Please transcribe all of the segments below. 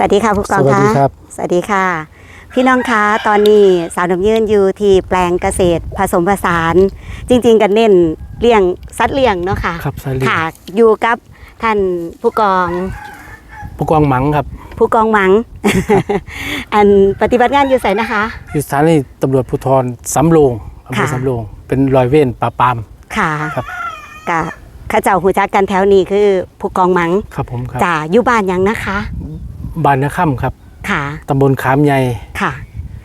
สวัสดีค่ะผู้กองสวัสดีคะครับ สวัสดีค่ะ พี่น้องคะตอนนี้สาวน้ำยืนอยู่ที่แปลงเกษตรผสมผสาน จริง ๆ กันเน้นเลี้ยงสัตว์เลี้ยงเนาะค่ะครับสวัสดีค่ะอยู่กับท่านผู้กองผู้กองหมังครับ ผู้กองหมัง อันปฏิบัติงานอยู่ไสนะคะ อยู่สถานีตำรวจภูธรสำโรงอำเภอค่ะ สำโรงเป็นรอยเวรปราบปราม ค่ะครับ กะข้าเจ้าหูจักกันแถวนี้คือผู้กองหมังครับผมครับจ่าอยู่บ้านหยังนะคะ บ้านนาค่ำครับค่ะตำบลขามใหญ่ค่ะ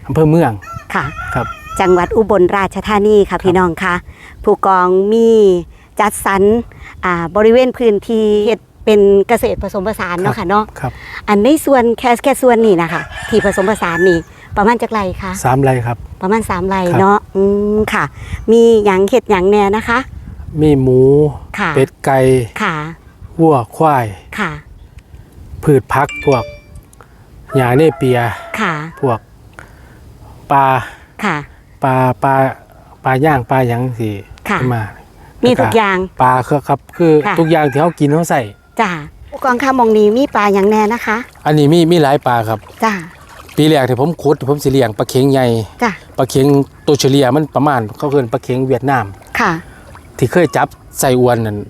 อำเภอเมืองค่ะครับ จังหวัดอุบลราชธานีค่ะพี่น้องค่ะผู้กองมีจัดสรรอ่าบริเวณพื้นที่เฮ็ดเป็นเกษตรผสมผสานเนาะค่ะเนาะครับอันในส่วนแค่แค่ส่วนนี้นะคะที่ผสมผสานนี่ประมาณจักไรคะสามไรครับ ประมาณ3ไรครับเนาะอืมค่ะ มีหยังเห็ดหยังแน่นะคะ มีหมูค่ะเป็ดไก่ค่ะวัวควายค่ะ พืชพักพวก หญ้าเนเปีย ค่ะ พวกปลาค่ะ ปลาปลาปลาย่างปลาหยังสิค่ะ ขึ้นมามีแล้วทุกอย่าง ปลาคือครับคือค่ะ ทุกอย่างที่เขากินเขาใส่ จ้าผู้กองค่ะหมองนี้มีปลาหยังแน่นะคะ อันนี้มีมีหลายปลาครับ จ้าปีแรกที่ผมขุดผมสิเลี้ยงปลาเค็งใหญ่จ้าปลาเค็งตัวเฉลี่ยมันประมาณเขาเกินปลาเค็งเวียดนาม ค่ะ ที่เคยจับใส่อวนนั่นห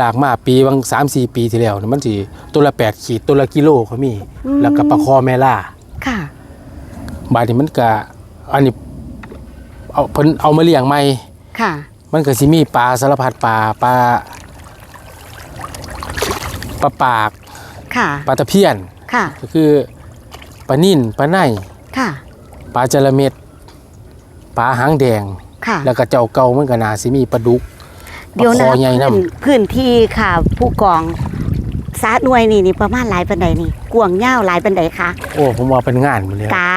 ลากมาปีบางสามสี่ปีที่แล้วน่ะมันสิตัวละแปดขีดตัวละกิโลเขามี อืม แล้วก็ปลาคอแม่ล่าค่ะ บาดนี้มันก็อันนี้เอาเพิ่นเอามาเลี้ยงใหม่ ค่ะ มันก็สิมีปลาสารพัดปลาปลาปลาปากค่ะ ปลาตะเพียน ค่ะ ก็คือปลานิ่นปลาไนค่ะ ปลาจระเม็ดปลาหางแดง ค่ะ แล้วก็เจ้าเก่ามันก็น่าสิมีปลาดุก เดี๋ยวนะปลาคอใหญ่นำ พื้นพื้นที่ค่ะ ผู้กองสาหน่วยนี่นี่ประมาณหลายปันใดนี่กวางเง่าวหลายปันใดคะโอ้ผมว่าเป็นงานหมดเลยครับกา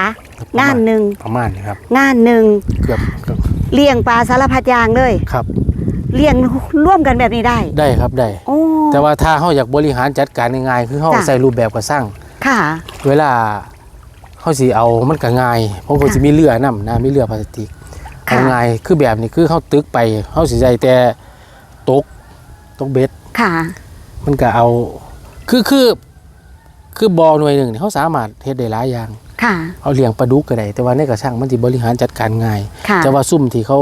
งานหนึ่งประมาณนี้ครับงานหนึ่งเกือบเกือบเลี้ยงปลาสารพัดอย่างเลยครับ เลี้ยงร่วมกันแบบนี้ได้ได้ครับได้ โอ้ แต่ว่าถ้าเขาอยากบริหารจัดการง่ายๆคือเขาจ้ะ ใส่รูปแบบกระสร้าง ค่ะ เวลาเขาสีเอามันก็ง่ายเพราะเขาค่ะจะมีเรือนํนะมีเรือพลาสติกค่ะ เอาง่ายคือแบบนี้คือเขาตึกไปเขาสิใจแต่ ตกตกเบ็ดค่ะ มันก็เอา คือคือคือบอหน่วยหนึ่งนี่เขาสามารถเฮ็ดได้หลายอย่างค่ะ เอาเลี้ยงปลาดุกก็ได้แต่ว่าในกระช่างมันสิบริหารจัดการง่าย ค่ะ แต่ว่าซุ่มที่เขา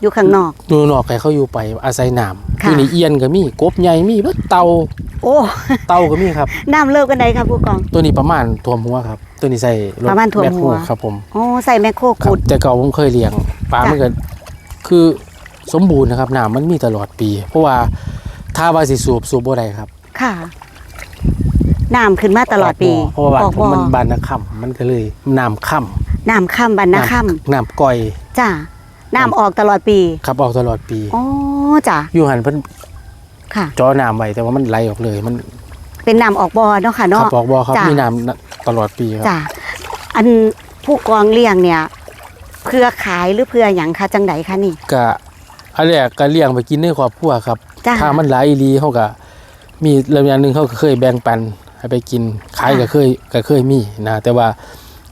อยู่ข้างนอก ดูนอกให้เขาอยู่ไปอาศัยน้ำค่ะที่นี่เอียนก็มีกบใหญ่มีเบิดเตาโอ้เตาก็มีครับ น้ำเลิกกันใดครับผู้กอง ตัวนี้ประมาณท่วมหัวครับ ตัวนี้ใส่ถประมาณท่วมแคโคหัวครับผมโอ้ใส่แมคโครครับขุดแต่เก่าผมเคยเลี้ยงปลาจ้ะ มันก็คือ สมบูรณ์นะครับน้ำมันมีตลอดปี เพราะว่าถ้าว่าสิสูบสูบบ่ได้ครับค่ะน้ำขึ้นมาตลอดปีเพราะว่าบ้านออกผมบ่มันบานนาค่ำมันก็เลยน้ำค่น้ำค่ำบันำนะค่น้ำก่อยำจ้าน้ำออกตลอดปีขับออกตลอดปีอ๋อจ้ะอยู่หันเพิ่นค่ะจอน้ำไว้แต่ว่ามันไหลออกเลย มันเป็นน้ำออกบ่อเนาะค่ะขัเนาะบออกบ่ครับจ้ะมีน้ำตลอดปีครับจ้ะอันผู้กองเลี้ยงเนี่ย เพื่อขายหรือเพื่อหยังคะจังไดคะนี่ก็ อันแรกก็เลี้ยงไปกินในครอบครัวครับ จ้ะ ถ้ามันหลายอีหลีเขาก็มีเรื่องอย่างหนึ่งเขาก็เคยแบ่งปันให้ไปกินขายค่ะก็เคยก็เคยมีนะแต่ว่า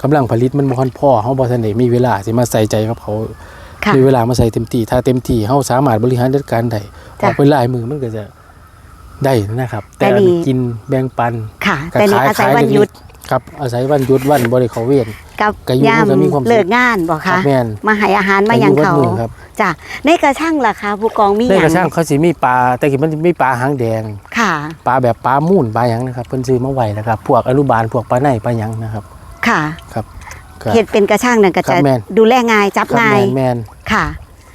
กำลังผลิตมันบ่ค่อนพอเฮาบ่ทันได้มีเวลาสิมาใส่ใจกับเขา ค่ะ มีเวลามาใส่เต็มที่ ถ้าเต็มที่เฮาสามารถบริหารจัดการได้อจ้ะอกไปหลายมือมันก็จะได้นะครับ แต่แต่อันนี่นี้กินแบ่งปันค่ะก็แต่นี่ขายอาศัยขายวันหยุดเล็กครับอาศัยวันหยุดวันบ่ได้เข้าเวร กับก็อยู่ยามก็มีความสุข เลิกงานบอกครัคะบแม่น มาให้อาหารมายังเขาก็อยู่วัดมือครับ จ้ะในกระช่างล่ะคะผู้กองมีหในยังกระช่างเขาสิมีปลาแต่กี้มันมีปลาหางแดง ค่ะ ปลาแบบปลามูนปลาหยังนะครับเพิ่นซื้อมาไว้นะครับ พวกอนุบาลพวกปลาในปลาหยังนะครับค่ะครับก็เฮ็ดเป็นกระช่างนั่นก็ครัจะบแม่น ดูแลง่ายจับครับง่าแมยนแมนค่ะ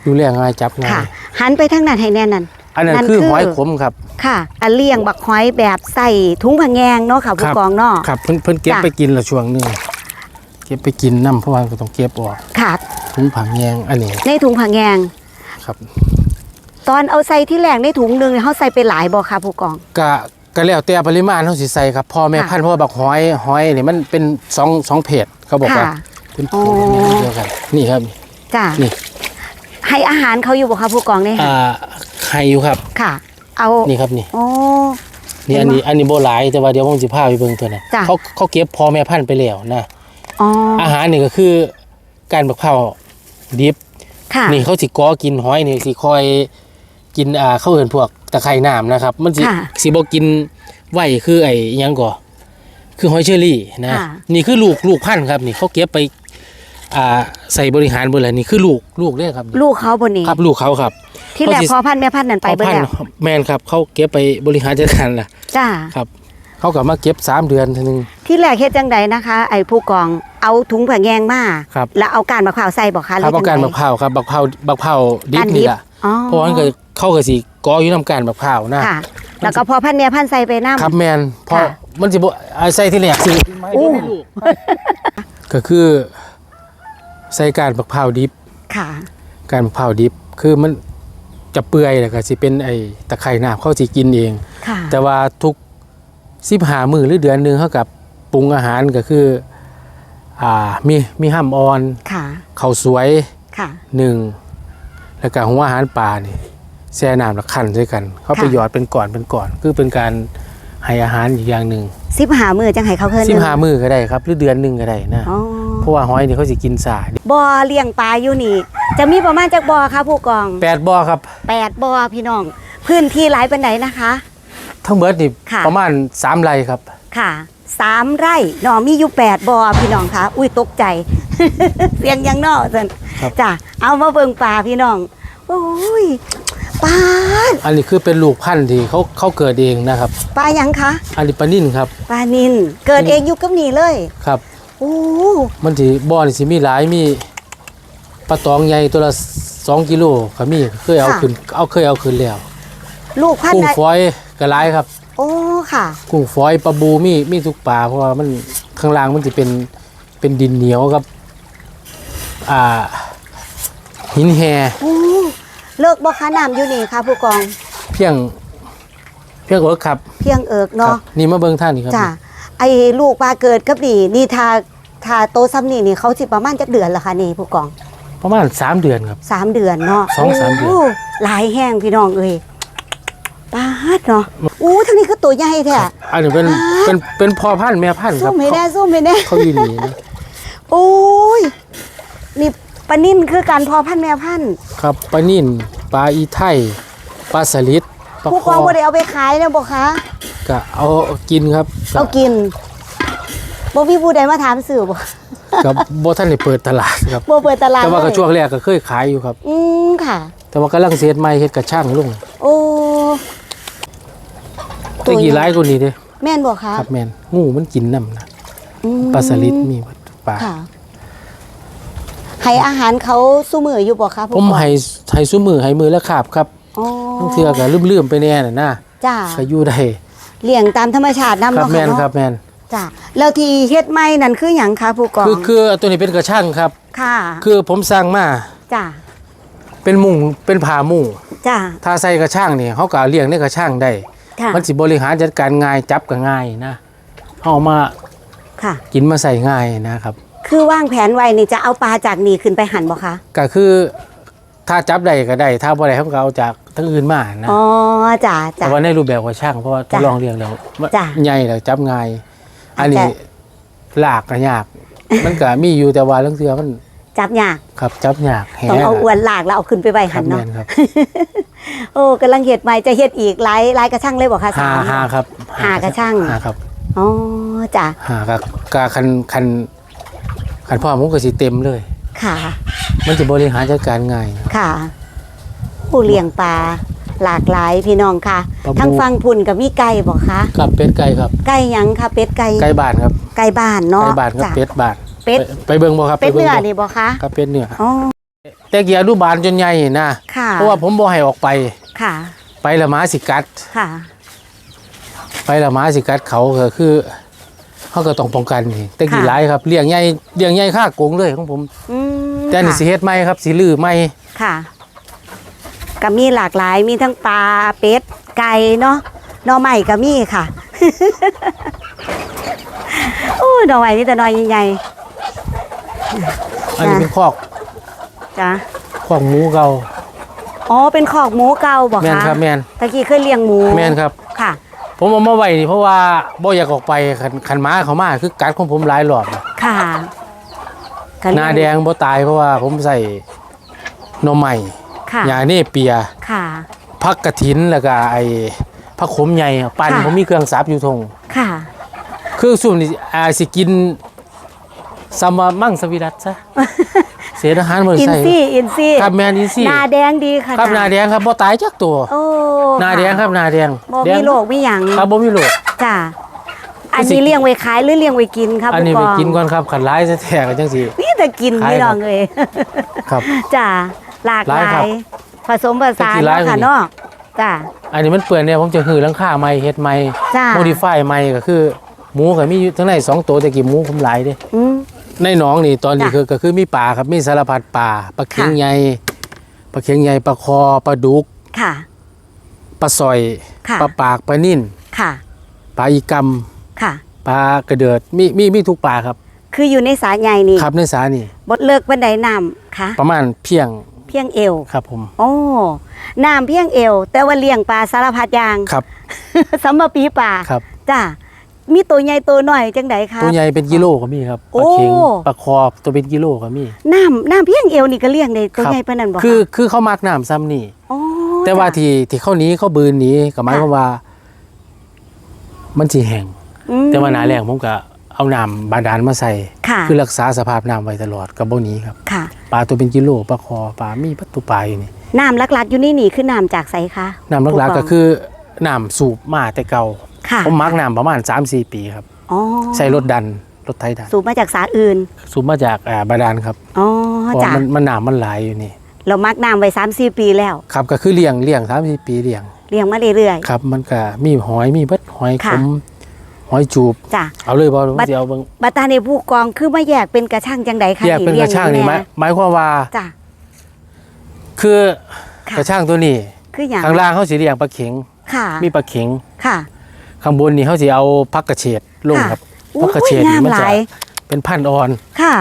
ดูแลง่ายจับง่าค่ะยหันไปทางนั้นให้แน่นั่น อันนั้นนั่นคือคือ หอยขมครับค่ะ อันเลี้ยงบักหอยแบบใส่ถุงผงแงงเนาะค่ะผู้ครับกองเนาะ ครับเพิ่นเพิ่นเก็บจ้ะไปกินละช่วงหนึง เก็บไปกินน้ำเพราะว่าก็ต้องเก็บออกค่ะ ถุงผังแยงอันนี้ในถุงผงแงงครับ ตอนเอาใส่ที่แรกในถุงหนึงเนี่ยเขาใส่ไปหลายบ่ค่ะผู้กองก็ก็แล้วแต่ปริมาณเฮาสิใส่ครับพ่อแม่ค่ะพันธุ์เพราะว่าบักหอยหอยนี่มันเป็นสองสองเพศเขาบอกว่าค่ะ เป็นอ๋อเดียวกันนี่ครับ จ้ะนี่ ให้อาหารเขาอยู่บ่คะผู้กองเนี่ยอ่าไข่อยู่ครับ ค่ะ เอานี่ครับนี่ โอ้ นี่เห็อันนไหมนี้อันนี้โบหลายแต่ว่าเดี๋ยวผมสิพาไปเบิ่งตัวนั้นจ้ะ เขาเขาเก็บพ่อแม่พันธุ์ไปแล้วนะ อ๋ออาหารนี่ก็คือการบักเผาดิบค่ะนี่เขาสิก้อกินหอยนี่สิคอยกินอ่าเขาเอิ้นพวกตะไคร่น้ำนะครับ มันสิค่ะสิบ่กินไหวคือไอ้อิหยังก่อคือหอยเชอรี่นะค่ะนี่คือลูกลูกพันธุ์ครับ นี่เขาเก็บไปอ่าใส่บริหารเบอร์อะไรนี่คือลูกลูกเนี่ยครับ ลูกเขาบนนี้ครับลูกเขาครับ ที่แรกเขาสิพอพันธุ์แม่พันธุ์นั่นไปเขาเบิดพันแล้วธุ์แมนครับเขาเก็บไปบริหารจัดการล่ะจ้าครับ เขากลับมาเก็บสามเดือนทีนึง ที่แรกเฮ็ดจังใดนะคะ ไอ้ผู้กองเอาถุงผักแยงมาครับ แล้วเอาการมะพร้าวใส่บอกคะครับหเอาการจับังกใดเผาวครับบักเผาวบักเผาวดิบการดิบนี่แหละอ๋อเพราะว่ามันก็เข้ากับสีกออยู่น้ำการบักเผาวนะ ค่ะ แล้วก็พอพันธุ์แม่พันธุ์ใส่ไปน้ำ ครับแมนเพราะค่ะ มันจะบ่ไอ้ใส่ที่แรกสิอู้ก็คือใส่การบักเผาวดิบ ค่ะ การบักเผาวดิบ คือมันจะเปื่อยแล้วก็สิเป็นไอ้ตะไคร่น้ำเขาสิกินเอง ค่ะ แต่ว่าทุก สิบหามือหรือเดือนหนึ่งเขากับปรุงอาหารก็คืออ่ามีมีห้ามออนค่ะข้าวสวยค่ะหนึ่งแล้วก็หัวอาหารปลานี่แช่น้ำแล้วคั่นด้วยกัน เขาไปค่ะหยอดเป็นก่อนเป็นก่อน คือเป็นการให้อาหารอีกอย่างหนึ่งสิบหามือจังให้เขาเพิ่นสิบหามือก็ได้ครับ หรือเดือนหนึ่งก็ได้นะอ๋อเพราะว่าหอยนี่เขาสิกินสาบ่อเลี้ยงปลาอยู่นี่ จะมีประมาณจักบ่อคะผู้กองแปดบ่อครับแปดบ่อพี่น้องพื้นที่หลายปานใดนะคะ ทั้งเบิดนี่ค่ะ ประมาณสามไร่ครับ ค่ะสามไร่เนาะมีอยู่แปดบ่อพี่น้องคะอุ้ยตกใจ เสียงยังนอกสันครับ จ้ะเอามาเบิ่งปลาพี่น้องโอ้ยปลาอันนี้คือเป็นลูกพันธุ์ที่เขาเขาเกิดเองนะครับปลาหยังคะอันนี้ปลานิ่นครับปลานินเกิดเองอยู่กับนี่เลยครับ โอ้มันสิบ่อนี่สิมีหลายมีปลาตองใหญ่ตัวละสองกิโลก็มีเคยเอาขึ้นเอาเคยเอาขึ้นแล้ว ลูกพันกุ้ธุ์งใดฝอยก็หลายครับ โอ้ค่ะ กุ้งฝอยปลาบูมีมีทุกปลาเพราะว่ามันข้างล่างมันจะเป็นเป็นดินเหนียวครับ อ่า หินแฮโอ้เลิกบ่คะน้ำอยู่นี่ค่ะ ผู้กองเพียง เพียงเอิร์กครับเพียงเอิกครัเนาะบนี่มาเบิ่งท่านนี่ครับจ้ะไอ้ลูกปลาเกิดกับนี่นี่ทาทาโตซ้ำนี่นี่เขาสิประมาณจักเดือนละคะนี่ผู้กองประมาณสามเดือนครับ สามเดือนเนาะสองสามเดือน โหลายแห้งพี่น้องเอ้ย ปาดเนาะอู้ทั้งนี้คือตัวใหญ่แท้อันนี้เป็นเป็นเป็นพ่อพันธุ์แม่พันธุ์คสู้รับไม่ได้เขาสู้ไม่ได้เขาอยู่นี่นะโอ้ยนี่ปลานิ่นคือการพอพันธุ์แม่พันธุ์ครับปลานิ่นปลาอีไทยปลาสลิดปลาผู้คกอองบ่ได้เอาไปขายนะบ่คะก็เอากินครับเอากินบ่มีผู้ใดมาถามสื่อบ่กับบ่ท่านได้เปิดตลาดครับ บ่เปิดตลาดแต่ว่าก็เลยช่วงแรกก็เคยขายอยู่ครับ อืมค่ะ แต่ว่ากำลังเสียดใหม่เฮ็ดกระช่างลงโอ้ แตะกี้หลายกว่านี้เด้แม่นบ่คะครับแม่นงูมันกินน้ำนะอืมปลาสลิดมีหมดทุกปลาค่ะให้อาหารเขาสู้มืออยู่บ่คะผู้ผมกองให้ให้ซุมือให้มือละคาบครับอ๋อบางเทื่อก็ลืมๆไปแน่น่ะนะจ้าก็อยู่ได้เลี้ยงตามธรรมชาตินำครับเนาะแม่นค่ะครับเนาะแม่นจ้าแล้วที่เฮ็ดใหม่นั่นคือหยังคะผู้กองคือคือตัวนี้เป็นกระช่างครับ ค่ะคือผมสร้างมาจ้าเป็นมุ้งเป็นผ้ามุ้งจ้าถ้าใส่กระช่างนี่เขาก็เลี้ยงในกระช่างได้ ค่ะมันสิบริหารจัดการง่ายจับก็ง่ายนะเอามาค่ะ กินมาใส่ง่ายนะครับ คือวางแผนไว้นี่จะเอาปลาจากนี่ขึ้นไปหั่นบ่คะก็คือถ้าจับได้ก็ได้ ถ้าบ่ได้เขาก็เอาจากทั้งอื่นมานะอ๋อจ้าแต่จ้าว่าในรูปแบบของช่างเพราะว่าทดจ้ะลองเรียงแล้วมันจ้ะใหญ่แล้วจับง่าย อันนี้อาจจะลากก็ยาก มันก็มีอยู่แต่ว่าลังเทือมัน จับยากครับจับยากแหต้องเอาอวนลากแล้วเอาขึ้นไปไว้ครัหั่บนแม่เนาะนครับโอ้กำลังเฮ็ดใหม่จะเฮ็ดอีกหลายหลายกระช่างเลยบ่คะหาสามหาครับหากระช่างหาครับอ๋อจ้าหาครับกาคันคันคันพ่อผมก็สิเต็มเลย ค่ะ มันจะบริหารจัดการง่ายค่ะผู้เลี้ยงปลาหลากหลายพี่น้องค่ะปลาบูทั้งฟังพุ่นกับมีไก่บอกคะกับเป็ดไก่ครับ ไก่หยังค่ะเป็ดไก่ไก่บ้านครับ ไก่บ้านเนาะไก่บ้านครับจ้ะเป็ดบ้าน เป็ดไปไปเบิ่งบ่ครับเป็ดบิ่งเนื้อบ่นี่บอกคะครับเป็ดเนื้ออ๋อแต่เกียร์ดูบานจนใหญ่นะค่ะเพราะว่าผมบ่ให้ออกไปค่ะ ไปละหมาสิกัดค่ะ ไปละหมาสิกัดเขาก็คือเขาก็ต้องป้องกันนี่แต่กี่ค่ะหลายครับเลี้ยงใหญ่เลี้ยงใหญ่ค่ากงเลยของผมอืมแต่นี่สิค่ะเฮ็ดใหม่ครับสิลื้อใหม่ค่ะก็มีหลากหลายมีทั้งปลาเป็ดไก่เนาะหน่อใหม่ก็มีค่ะโอ้หน่อใหม่นี่แต่หน่อยใหญ่ อันนี้เป็นคอกๆจ้ะคอกหมูเก่าอ๋อเป็นขอกหมูเก่าบอกแม่นคะครับแม่นตะกี้เคยเลี้ยงหมูแม่นครับ ค่ะ ผมเอามาไว้นี่เพราะว่าบ่อยากออกไปคันคันหม้าเขามาคือกัดของผมหลายรอบนะค่ะก็หน้าแดงบ่ตายเพราะว่าผมใส่หนมใหม่ค่ะยาเนเปียค่ะ พักกระถินแล้วก็ไอ้ผักขมใหญ่ปั่นค่ะ ผมมีเครื่องสับอยู่ทงค่ะ คือสุ่มนี่อาจสิกิน ซัมมามั่งสวิรัตซะเศษอาหารบ่ได้อินใส่ซี่อินซี่ครับแมนอินซี่หน้าแดงดีค่ะครับหนาแดงครับบ่ตายจักตัวโอ้หนาแดงครับหนาแดงบ่แดงมีโรคมีหยังครับบ่มีโรคจ้ะอันสินี้เลี้ยงไว้ขายหรือเลี้ยงไว้กินครับอันนี้ผู้ไปกองกินก่อนครับขันร้ายแท้ๆกันจังซี่นี่แต่กินขายพี่น้องครับเลยครับจ้ะหลากหหลายลาครับยผสมผสานแต่กี่หลายเนาะค่ะกว่านี้เนาะจ้ะอันนี้มันเปื่อยเนี่ยผมจะหือหลังคาใหม่เฮ็ดใหม่จ้ะโมดิฟายใหม่ก็คือ หมูก็มีอยู่ทั้งในสองตัวแต่กี่หมูผมหลายเด้อืม ในหนองนี่ตอนนี้จ้ะ คือก็คือมีปลาครับมีสารพัดปลาปลาเข็งค่ะใหญ่ปลาเข็งใหญ่ปลาคอปลาดุกค่ะ ปลาสอยค่ะ ปลาปากปลานิ่นค่ะ ปลาอีกค่ะำปลากระเดิดมีมีมีทุกปลาครับคืออยู่ในสายใหญ่นี่ครับในสานี่บดเลิกบันไดน้ำค่ะ ประมาณเพียงเพียงเอว ครับผมโอ้น้ำเพียงเอว แต่ว่าเลี้ยงปลาสารพัดอย่าง ครับ สำหรับปีป่าครับ จ้ะ มีตัวใหญ่ตัวน้อยจังไดคะ ตัวใหญ่เป็นกิโลก็มีครับปลาเข็งโอ้ ปลาคอตัวเป็นกิโลก็มี น้ำน้ำเพียงเอวนี่ก็เลี้ยงได้ตัวครับ ใหญ่ปานนั้นบ่คือคะคือเขามักน้ำซ้ำนี่ โอ้แต่ว่าจ้ะ ที่ที่เขาหนี้เขาบืนหนี้ก็หมายความว่า มันสิแห้งอืมแต่ว่าหนาแรงผมก็เอาน้ำบาดาลมาใส่ ค่ะคือรักษาสภาพน้ำไว้ตลอดกับโบหนี้ครับค่ะ ปลาตัวเป็นกิโลปลาคอปลามีปัตตุปลาอยู่นี่น้ำลักๆอยู่นี่นี่คือน้ำจากไสคะน้ำหลักๆก็คือน้ำสูบมาแต่เก่า ค่ะผมมักน้ำประมาณ 3-4 ปีครับ อ๋อใส่รถดันรถไทยดัน สูบมาจากสาอื่น สูบมาจากอ่าบาดาลครับอ๋อเพราะจ้ะมันมันน้ำมันหลายอยู่นี่ เรามักน้ำไว้3-4ปีแล้ว ครับก็คือเลี้ยงเลี้ยงสามสี่ปีเลี้ยง เลี้ยงมาเรื่อย ครับมันก็มีหอยมีเบิดหอยขค่ะ มหอยจูบ ๆจ้ะ เอาเลยบ่ผมบัดสิเอาเบิ่งบัดตาในผู้กองคือมาแยกเป็นกระช่างจังไดคะแยกเป็นกระช่างนี่หมายหมายความว่าจ้ะ คือค่ะ กระช่างตัวนี้คืออย่างข้างล่างเขาสิเลี้ยงปลาเข็ง ค่ะมีปลาเข็งค่ะ ข้างบนนี่เขาสิเอาพักกระเฉดลงค่ะครับโอ้พักกระเฉดยนี่งามมันหจะลายเป็นพันธุ์อ่อนค่ะ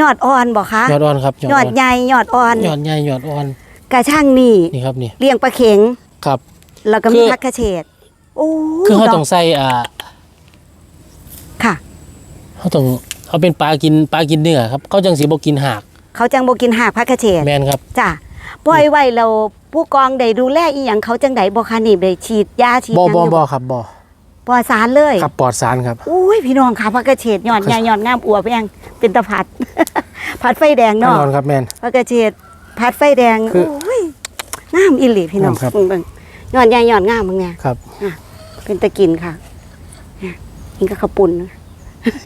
ยอดอ่อนบอกคะยอดอ่อนครับยอดใหญ่ยอดอ่อนยอดใหญ่ยอดอ่อนกระช่างนี่นี่ครับนี่เลี้ยงปลาเข็งครับ แล้วก็คืมีอพักกระเฉดโอ้คือเขาดกต้องใส่อ่าค่ะเขาต้องเอาเป็นปลากินปลากินเนื้อครับเขาจังสีบ่กินหากเขาจังบ่กินหากพักกระเฉดแมนครับจ้ะ ปล่อยไว้เราผู้กองได้ดูแลอีหยังเขาจังไดบ่คะนี่ได้ฉีดยาฉีดบ่หยังบ่อยู่บ่ครับบ่ปลอดสารเลยครับปลอดสารครับอุ้ยพี่น้องค่ะพักกระเฉดยอดใหญ่ยอดงามอวบแองเป็นตะผัด ผัดไฟแดงแน่เนาะนอนครับแมนพักกระเฉดผัดไฟแดงคือโอ้ยงามอีหลีพี่น้องงามครับเบิ่งๆยอดใหญ่ยอดงามมึงเนี่ยครับเป็นตะกินค่ะเนี่ยกินกับข้าวปุ้น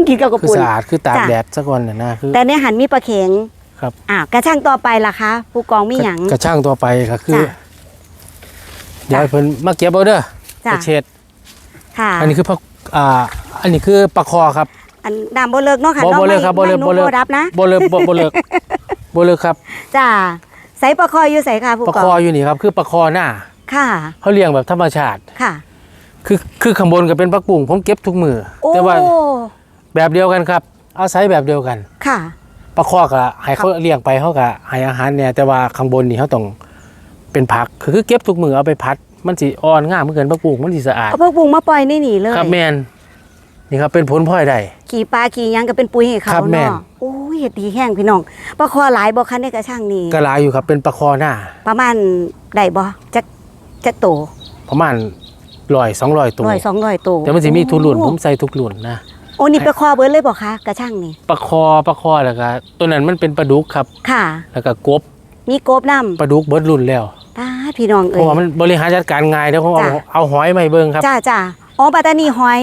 กินกับข้าวคือปุ้นสะอาดคือตากจ้ะแดดซะก่อนน่ะนะคือแต่ในหันมีปลาเข็ง ครับอ่าวกระช่างต่อไปล่ะคะ ผู้กองมีหยัง กระช่างตัวไปก็คือจ้ะเดี๋ยวให้เพิ่นมาเก็บเอาเด้อจ้ะ กระเฉดค่ะ อันนี้คือผักอ่าอันนี้คือปลาคอครับ อันน้ำบ่เลิกเนาะค่ะบ่น้องบ่เลิไม่กครับบ่ไม่เลิกนุ่บ่งเลิกบ่รับนะบ่เลิกบ่บ่เลิกบ่เลิกครับจ้าใส่ปลาคออยู่ใส่ค่ะผู้ปลากอคองอยู่นี่ครับ คือปลาคอหน้าค่ะเขาเลี้ยงแบบธรรมชาติ ค่ะ คือคือข้างบนก็เป็นปลากุ้งผมเก็บทุกมือโอ้แต่ว่าแบบเดียวกันครับเอาไซส์แบบเดียวกัน ค่ะ ปลาคอก็ให้เขาเลี้ยงไปเขาก็ให้อาหารเนี่ยแต่ว่าข้างบนนี่เขาต้องเป็นผักคือคือเก็บทุกมือเอาไปพัด มันสิอ่อนง่ามเหมือนกันปลากุ้งมันสิสะอาดเอาพวกปุงมาปล่อยในนี่เลยครับแมนนี่ครับเป็นผลพลอยได้ขี่ปลาขี่หยังก็เป็นปุ๋ยให้เขาครับแม่นเนาะโอ้ยเฮ็ดดีแห้งพี่น้องปลาคอหลายบ่คันในกระช่างนี่กระลายอยู่ครับเป็นปลาคอหน้า ประมาณได้บ่จักจักโตประมาณร้อยสองร้อยตัวร้อยสองร้อยโตแต่มันสิมีทุกรุ่นโอ้ผมใส่ทุกรุ่นนะ โอ้นี่ปลาคอเบิดเลยบ่คะกระช่างนี่ปลาคอปลาคอแล้วก็ตัวนั้นมันเป็นปลาดุกครับ ค่ะ แล้วก็กบมีกบนำปลาดุกเบิดรุ่นแล้วป้าดพี่น้องเพเอ้ราะว่ายมันบริหารจัดการง่ายเดี๋ยวผมเอาจ้ะเอาหอยมาให้เบิ่งครับจ้าจ้าอ๋อปัตตานีหอย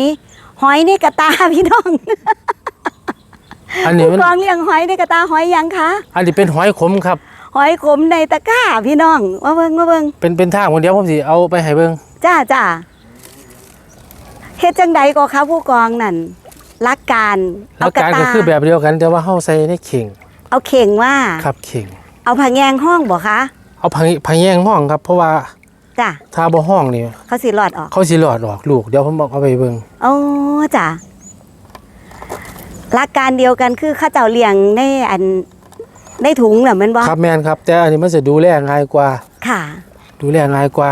หอยในกระตาพี่น้องอันนี้ผู้มันกองเลี้ยงหอยในกระตาหอยยังคะ อันนี้เป็นหอยขมครับ หอยขมในตะกร้าพี่น้องมาเบิ่งมาเบิ่งเป็นเป็นทางคนเดียวผมสิเอาไปให้เบิ่งจ้าจ้าเฮ็ดจังใดก็คะผู้กองนั่น ลักการแล้วการก็คือแบบเดียวกัน แต่ว่าเฮาใส่ในเข่ง เอาเข่งว่าครับเข่ง เอาผักแยงห้องบ่คะเอาพังพังแยงห้องครับ เพราะว่าจ้าถ้าบ่ห้องนี่เขาสิรอดออก เขาสิหลอดออกลูกเดี๋ยวผมบอกเอาไปเบิ่งโอ้จ้าหลักการเดียวกันคือเข้าเจ้าเลี้ยงในอันในถุงน่ะแม่นบ่ครับแม่นครับ แต่อันนี้มันจะดูแลง่ายกว่า ค่ะ ดูแลง่ายกว่า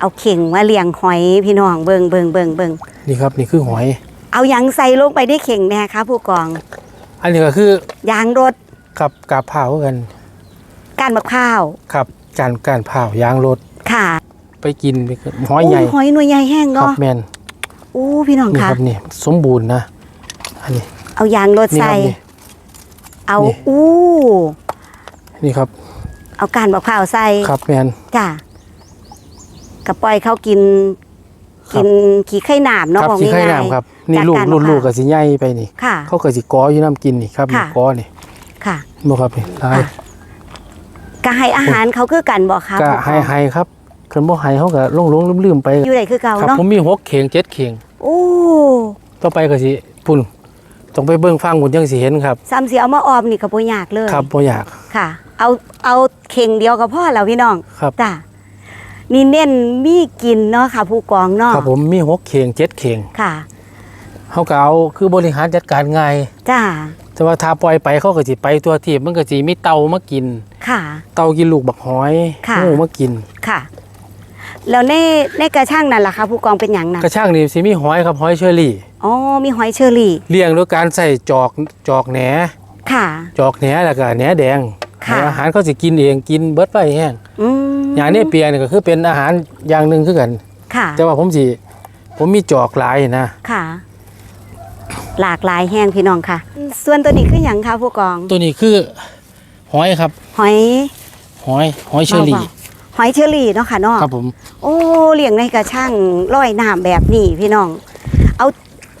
เอาเข่งมาเลี้ยงหอยพี่น้องเบิงเบิงเบิงเบิงนี่ครับนี่คือหอย เอาหยังใส่ลงไปในเข่งแน่คะผู้กอง อันนี้ก็คือยางรถกับกาบเผาวกันก้านมะพร้าวครับการการเผาวยางรถค่ะไปกินไปกินหอยใหญ่โหอยหน่วยใหญ่แห้งครับเนาะแม่นอู้พี่น้องนี่คะครับนี่สมบูรณ์นะอันนี้เอายางรถนี่คใส่รับนี่ เอานี่ อู้นี่ครับเอาการมะพร้าวใส่ครับแมนจ้ะกระปล่อยเขากินครับ กินขี้ไข่หนามคเนาะรับบอกที่ไข่ง่ายน้ำครับนี่จากลูกการรุ่นมะพร้าวลูกก็สิใหญ่ไปนี่ค่ะเขาก็สิกออยู่น้ำกินนี่ครับนี่ค่ะกอนี่ค่ะบ่ครับนี่หลายค่ะก็ให้อาหารเขาคือกันบอกครับก็ให้ให้ครับคันบ่ให้เขาก็ลงๆลืมๆไปอยู่ไหนคือเก่าครับเนาะผมมีหกเข่งเจ็ดเข่งโอ้ต่อไปก็สิพุ่นต้องไปเบิ่งฟังพุ่นจังสิเห็นครับซ้ำเสียเอามาออมนี่ก็บ่ยากเลย ครับบ่อยากค่ะ เอาเอาเข่งเดียวก็พอแล้วพี่น้องครับจ้ะ นี่เน้นมีกินเนาะค่ะผู้กองเนาะครับผมมีหกเข่งเจ็ดเข่งค่ะเขาก็เอาคือบริหารจัดการง่ายจ้าแต่ว่าถ้าปล่อยไปเขาก็สิไปตัวทีบมันก็สิมีเต่ามากิน ค่ะ เต่ากินลูกบักหอยค่ะงูมากินค่ะ แล้วในในกระช่างนั่นล่ะคะผู้กองเป็นอย่างนั้นกระช่างนี่สิมีหอยครับหอยเชอรี่อ๋อมีหอยเชอรี่เลี้ยงด้วยการใส่จอกจอกแหนค่ะ จอกแหนแล้วก็แหนแดงค่ะให้อาหารเขาสิกินเองกินเบิดไปแห้งอืม อย่างนี้เปียนี่ก็คือเป็นอาหารอย่างหนึ่งคือกัน ค่ะ แต่ว่าผมสิผมมีจอกหลายนะ ค่ะ หลากหลายแห้งพี่น้องค่ะ ส่วนตัวนี้คืออย่างคะผู้กอง ตัวนี้คือหอยครับ หอย หอยหอยเชอรี่ หอยเชอรี่เนาะค่ะเนาะครับผม โอ้เลี้ยงในกระช่างร้อยน้ำแบบนี้พี่น้อง เอา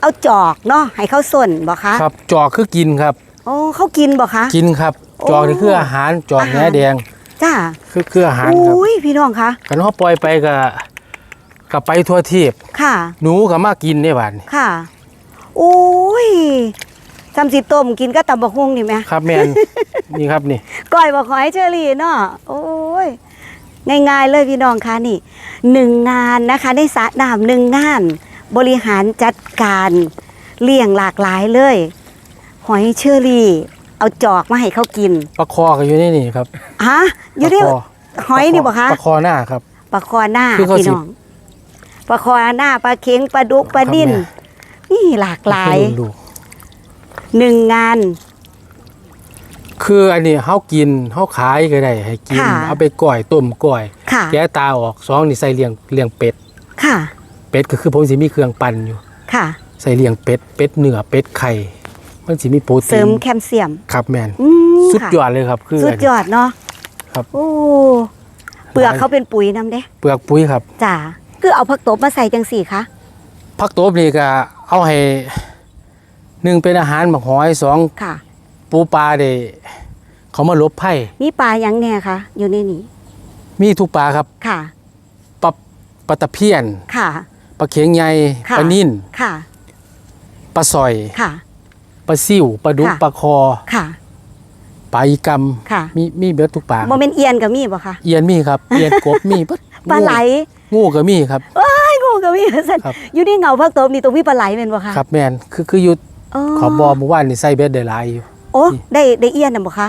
เอาจอกเนาะให้เขาส่วนบ่คะ ครับ จอกคือกินครับ โอ้เขากินบ่คะ กินครับโอ้จอกนี่คืออาหารจอกแหนอาหารแดง จ้าคือคืออาหารครับอุ้ยพี่น้องคะกันเขาปล่อยไปก็ก็ไปทั่วทีบค่ะ หนูก็มากินได้บาดนี้ค่ะโอ้ยจำสิต้มกินก็ตำบักฮุ่งนี่ไหมครับแมนนี่ครับนี่ก้อยบอกหอยเชอรี่เนาะโอ้ยง่ายๆเลยพี่น้องคะนี่หนึ่งงานนะคะในสระน้ำหนึ่งงาน บริหารจัดการเลี้ยงหลากหลายเลย หอยเชอรี่ เอาจอกมาให้เขากินปลาคอก็อยู่ในนี่ครับฮะอยู่ที่ปลาคหอยนี่บ่คะปลาคอหน้าครับ ปลาคอหน้าคือเขาพี่สิ น้องปลาคอหน้าปลาเค็งปลาดุกปลาดิ้นครับแม่นี่หลากหลายดู หนึ่งงาน คืออันนี้เฮากินเฮาขายก็ได้ให้กิน ค่ะ เอาไปก่อยต้มก่อยค่ะ แกะตาออกสองนี่ใส่เลี้ยงเลี้ยงเป็ด ค่ะ เป็ดก็คือผมสิมีเครื่องปั่นอยู่ ค่ะ ใส่เลี้ยงเป็ด เป็ดเนื้อเป็ดไข่ มันสิมีโปรตีนเสริมแคลเซียมครับแมนอืมสุดค่ะยอดเลยครับ คือ สุดยอดเนาะครับ โอ้เปลือกเขาเป็นปุ๋ยน้ำเด้เปลือกปุ๋ยครับจ้าคือเอาผักตบมาใส่จังสี่คะผักโตบนี่ก็เอาให้หนึ่งเป็นอาหารหมักหอยสองค่ะ ปูปลาได้เขามาลบไผ่มีปลาหยังแน่คะอยู่ในนี้มีทุกปลาครับค่ะปลาปลาตะเพียนค่ะปลาเข็งใหญ่ค่ะปลานิ่นค่ะปลาสอยค่ะป ลาซิ่วปลาดุกค่ะ ปลาคอค่ะ ปลาอีกค่ะำมีมีเบิดทุกปลาโมเมนเอียนกับมีบ่คะเอียนมีครับเอียนกบมีเบิดปลาไหลงูก็มีครับ ไอ้งูกับมีสันครับ อยู่ในเงาผักตบนี่ตรงมีปลาไหลเป็นบ่คะครับแมนคือคืออยู่อ๋อขอบบ่อเมื่อวานนี่ใส่เบ็ดได้หลายอยู่โอ้ได้ได้เอียนน่ะบ่คะ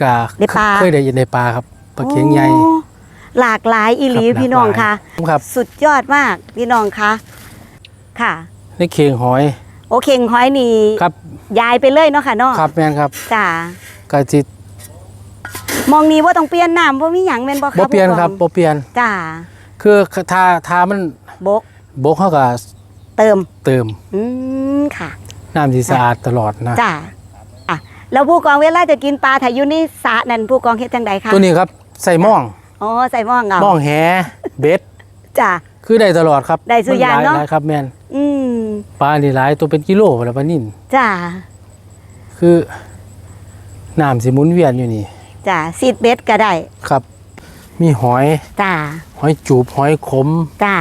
ก็ได้ปลา เคยได้ยินในปลาครับปลาเข็งใหญ่โอ้หลากหลายอีหลีครับพี่น้องค่ะ ครับ สุดยอดมากพี่น้องคะค่ะ ในเข่งหอยโอเคงหอยนี่ครับยายไปเลยเนาะค่ะเนาะครับแมนครับจ้าก็สิมองนี้ว่าต้องเปลี่ยนน้ำว่ามีหยังแม่นบ่คะบ่เปลี่ยนผู้กองครับบ่เปลี่ยนจ้าคือถ้าถ้ามันบกบกเขาก็เติมเติมอืมค่ะ น้ำที่สะอาดตลอดนะจ้าอะแล้วผู้กองเวลาจะกินปลาถ้าอยู่ในสระนั่นผู้กองเฮ็ดจังใดคะตัวนี้ครับใส่หม่องอ๋อใส่หม้องเอาหม่องแหเบ็ดจ้าคือได้ตลอดครับได้สุอย่างมัหลเนาะหลครับแมนอืม ปลานี่หลายตัวเป็นกิโลแล้วปลานิ่นจ้าคือน้ำสิหมุนเวียนอยู่นี่จ้าซีดเบ็ดก็ได้ ครับ มีหอยจ้าหอยจูบหอยขมจ้า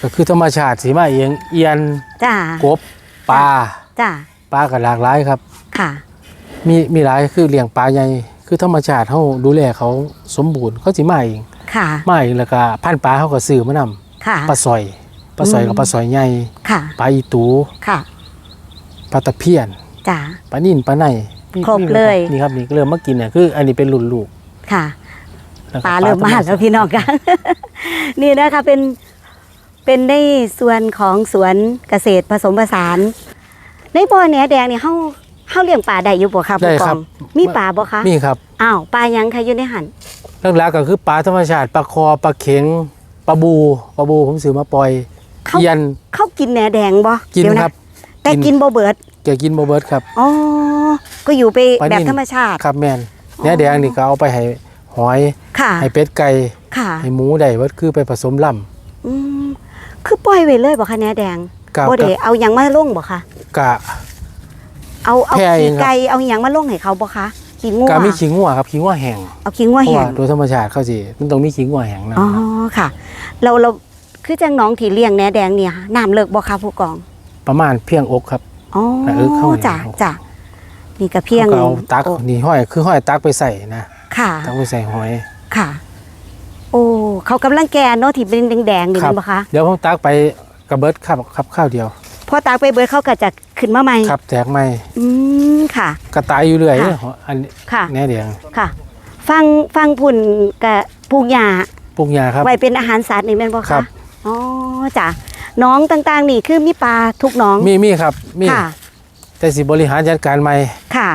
ก็คือธรรมชาติสีมาเองเอียนจ้ากบปลาจ้าปลาก็หลากหลายครับ ค่ะ มีมีหลายคือเลี้ยงปลาใหญ่คือธรรมชาติเขาดูแลเขาสมบูรณ์เขาสิมาเองค่ะมาเองแล้วก็พันธุ์ปลาเขาก็ซื้อมานำค่ะปลาสอย ปลาสอยกับปลาสอยใหญ่ค่ะ ปลาอีตูค่ะปลาตะเพียนจ้า ปลานิ่นปลาในมีครบมีเลย นี่ครับนี่ก็เริ่มมากินเนี่ยคือ อันนี้เป็นรุ่นลูกค่ะแล้วก็ปลาเริ่มมาธรรชแล้วพี่น้องกันนี่นะคะเป็นเป็นในส่วนของสวนเกษตรผสมผสาน ในบ่อแหนแดงนี่เฮาเฮาเลี้ยงปลาได้อยู่บ่คะได้ผู้กครัอบงมีปลาบ่คะนี่ครับอ้าวปลายังคะอยู่ในหันหลักๆก็คือปลาธรรมชาติปลาคอปลาเข็งปลาบูปลาบูผมซื้อมาปล่อย เขาเอียนเขากินแหนแดงบ่กินเดี๋ยวนะครับ แต่กินกินบ่เบิดแกกินบ่เบิดครับอ๋อก็อยู่ไปปลาแบบนิ่นธรรมชาติครับแม่นแหนแดงนี่ก็เอาไปให้หอยค่ะให้เป็ดไก่ค่ะให้หมูได้เบิดคือไปผสมล่ำอืมคือปล่อยไว้เลยบ่คะแหนแดงกับบ่ได้เอาหยังมาลงบ่คะกะ เอาเอาแพร่เอขี้งครับไก่เอาหยังมาลงให้เขาบ่คะขี้งัวกะมีขิงงัวครับขิงงัวแห้งเอาขี้งัวเพราะแห้ว่างโดยธรรมชาติเขาสิมันต้องมีขิงงัวแห้งนะอ๋อค่ะ เราเรา คือจังน้องที่เลี้ยงแหนแดงเนี่ยน้ำเลิกบ่คะผู้กองประมาณเพียงอกครับ อ๋อเออเข้ามาจ้ะจ้ะนี่ก็เพียงเขาก็เอาตักโอ้นี่ห้อยคือห้อยตักไปใส่นะค่ะ ตักไปใส่หอยค่ะ โอ้เขากำลังแก่เนาะที่เป็นแดงๆนี่ครัแม่นบ่คะเดี๋ยวผมตักไปกระเบิดครับครับข้าวเดียว พอตากไปเบิดเขาก็จะขึ้นมาใหม่ครับแจกไม่อืมค่ะ กระตายอยู่เรื่อยค่ะเนี่ยอันนี้ค่ะ แหน่แดงค่ะ ฟังฟังพุ่นกับปลูกหญ้าปลูกหญ้าครับ ไว้เป็นอาหารสัตว์นี่แม่นบ่ครัคะบ อ๋อจ้ะน้องต่างๆ นี่คือมีปลาทุกหน้องมีมีครับ มีค่ะ แต่สิบริหารจัดการใหม่ ค่ะ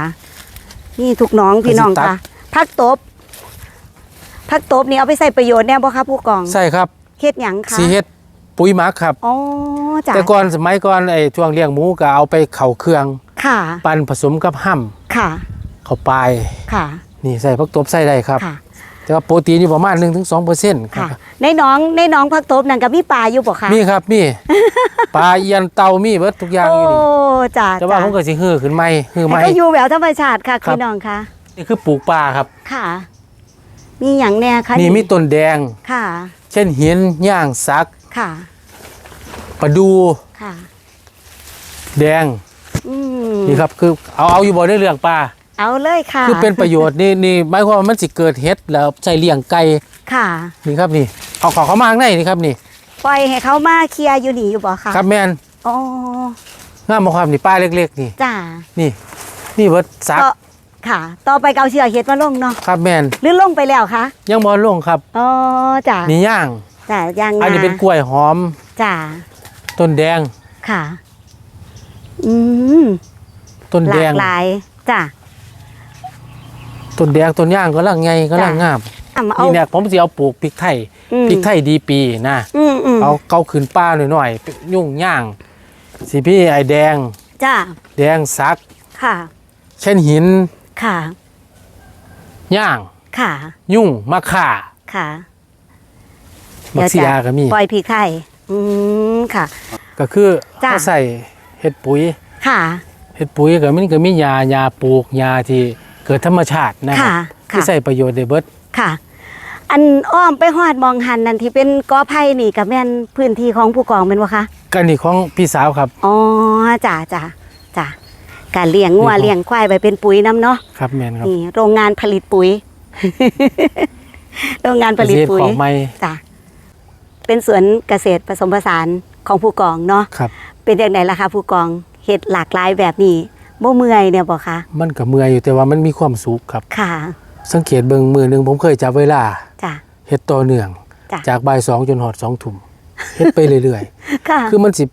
นี่ทุกหน้องพี่น้องก็สิตัดค่ะผักตบผักตบนี่เอาไปใส่ประโยชน์แน่บ่คะผู้กองใช่ครับเฮ็ดหยังคะสีเฮ็ดปุ๋ยหมักครับอ๋อจ้ะแต่ก่อนสมัยก่อนไอ้ช่วงเลี้ยงหมูก็เอาไปเข่าเครื่องค่ะ ปั่นผสมกับห้ค่ะำเข้าไปค่ะ นี่ใส่พักตบใส่ได้ครับค่ะ แต่ว่าโปรตีนอยู่ประมาณ1-2%ครัค่ะบในน้องในน้องผักตบนั่นก็มีปลาอยู่บ่คะมีครับมี ปลาเอียนเตามีเบิดทุกอย่างโอ้อยู่นี่จ้ะแต่ว่าจ้ะผมก็สิฮือขึ้นใหม่ฮือใหแต่ม่ ก็อยู่แบบธรรมชาติค่ะครับพี่น้องค่ะนี่คือปลูกปลาครับ ค่ะ มีอย่างแน่คะนี่มีต้นแดง ค่ะเช่นหินย่างซักค่ะปลาดูค่ะ แดงอืมนี่ครับคือเอาเอาอยู่บ่ได้เรื่องปลา เอาเลยค่ะ คือเป็นประโยชน์นี่นี่หมายความว่ามันสิเกิดเห็ดแล้วใส่เลี้ยงไก่ค่ะ นี่ครับนี่เอาเขอเขามาข้างในนี่ครับนี่ปล่อยให้เขามาเคลียร์อยู่นี่อยู่บ่คะครับแมนอ๋องามบ่ความนี่ป้าเล็ก ๆ นี่จ้านี่ นี่เบิดซักก็ค่ะ ต่อไปก็เอาเชือกเห็ดมาลงเนาะครับแมนหรือลงไปแล้วคะยังบ่ลงครับอ๋อจ้านี่ย่างจ้าย่างอันนี้าเป็นกล้วยหอมจ้าต้นแดงค่ะ อืมต้นหแดลางกหลายจ้า ต้นแดงต้นย่างก็ล่างไงก็ล่างจ้ะงามเอามาเอา นี่เนี่ยผมสิเอาปลูกพริกไทยอืม พริกไทยดีปีนะอืมอืมเอาเกาขึ้นป้าหน่อยๆยุ่งย่างสิพี่ไอแดง จ้าแดงซัก ค่ะ เช่นหินค่ะ ย่าง ค่ะ ยุ่งมะข่าค่ะบักเสียก็มี ปล่อยพริกไทยอืมค่ะ ก็คือจ้ะ เขาใส่เห็ดปุ๋ยค่ะ เห็ดปุ๋ยก็มันก็มียายาปลูกยาที่ เกิดธรรมชาตินะครัค่ะบค่ะ ที่ใส่ประโยชน์ได้เบิดค่ะ อันอ้อมไปหอดมองหันนั่นที่เป็นกอไผ่นี่กับแม่นพื้นที่ของผู้กองเป็นวะคะกันนี่ของพี่สาวครับ อ๋อจ้าจ้าจ้าการเลี้ยงงัวนี่ครับ เลี้ยงควายไปเป็นปุ๋ยน้ำเนาะครับแมนครับนี่โรงงานผลิตปุ๋ย โรงงานผลิตเกษตรปุ๋ยของไม้จ้ะเป็นสวนเกษตรผสมผสานของผู้กองเนาะ ครับ เป็นอย่างไรล่ะคะผู้กองเห็ดหลากหลายแบบนี้ บ่เมื่อยเนี่ยบอกคะมันก็เมื่อยอยู่แต่ว่ามันมีความสุขครับ ค่ะ สังเกตเบิ่งมือหนึงผมเคยจับเวลาจ้ะ เฮ็ดต่อเนื่อง จ้ะ จากบ่ายสองจนหอดสองทุ่มเฮ็ดไปเรื่อยค่ะ ๆ คือมันสิ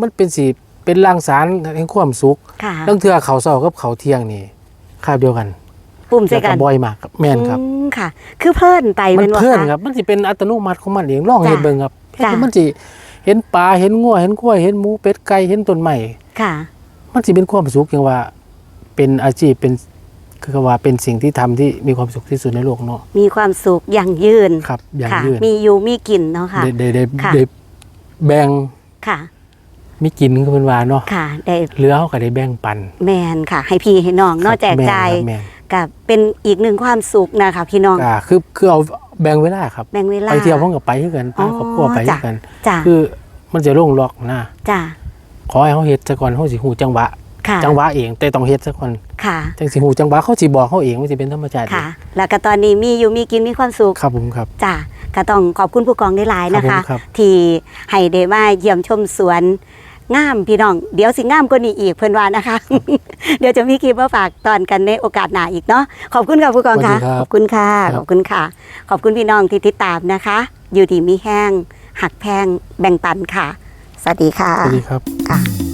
มันเป็นสิเป็นรังสารแห่งความสุขค่ะตั้งเทื่อเขาวเช้ากับเขาวเที่ยงนี่คาบเดียวกันปุ่มใส่แล้วกัก็นบ่อยมากครับแม่นครับ อืมค่ะ คือเพิ่นไปมัเป็นนวะเพื่อนคะ ครับมันสิเป็นอัตโนมัติของมันเองลองจ้ะเห็นเบิ่งครับจ้ะเฮ็ดมันสิเห็นปลาเห็นงัวเห็นกล้วยเห็นหมูเป็ดไก่เห็นต้นไม้ค่ะ มันสิเป็นความสุขอย่างว่าเป็นอาชีพเป็นคือว่าเป็นสิ่งที่ทำที่มีความสุขที่สุดในโลกเนาะมีความสุขอย่างยืนครับ อย่างค่ะยืนมีอยู่มีกินเนาะค่ะได้ได้ได้ค่ะได้แบ่งค่ะมีกินก็เป็นว่าเนาะค่ะได้เหลือเขาก็ได้แบ่งปัน แมนค่ะ ให้พี่ให้น้องเนอกแจกครับจ่ายแม่นกับเป็นอีกหนึ่งความสุขนะคะพี่น้องครับอ่าคือคือเอาแบ่งเวลาครับแบ่งเวลาไปเที่ยวพร้อมกับไปคือกันพาครอบครัวไปคือกันจ้ะคือมันจะลงล็อกนะจ้ะ ขอให้เขาเฮ็ดซะก่อนเขาสิฮู้จังหวะ ค่ะจังหวะเองแต่ต้องเฮ็ดซะก่อนค่ะ จังสิฮู้จังหวะเขาสิบอกเขาเองมันสิเป็นธรรมชาติเองค่ะ แล้วก็ตอนนี้มีอยู่มีกินมีความสุขครับผมครับ จ้ะก็ต้องขอบคุณผู้กองได้หลายๆนะครัคะบผมครับ ที่ให้ได้มาเยี่ยมชมสวนงามพี่น้อง เดี๋ยวสิงามกว่านี้อีกเพื่อนว่านะคะ เดี๋ยวจะมีคลิปมาฝากตอนกันในโอกาสหน้าอีกเนาะขอบคุณค่ะผู้กองค่ะสวัสดีครับขอบคุณค่ะครับ ขอบคุณค่ะ ขอบคุณพี่น้องที่ติดตามนะคะ อยู่ดีมีแห้งหักแพงแบ่งปันค่ะ สวัสดีค่ะ สวัสดีครับค่ะ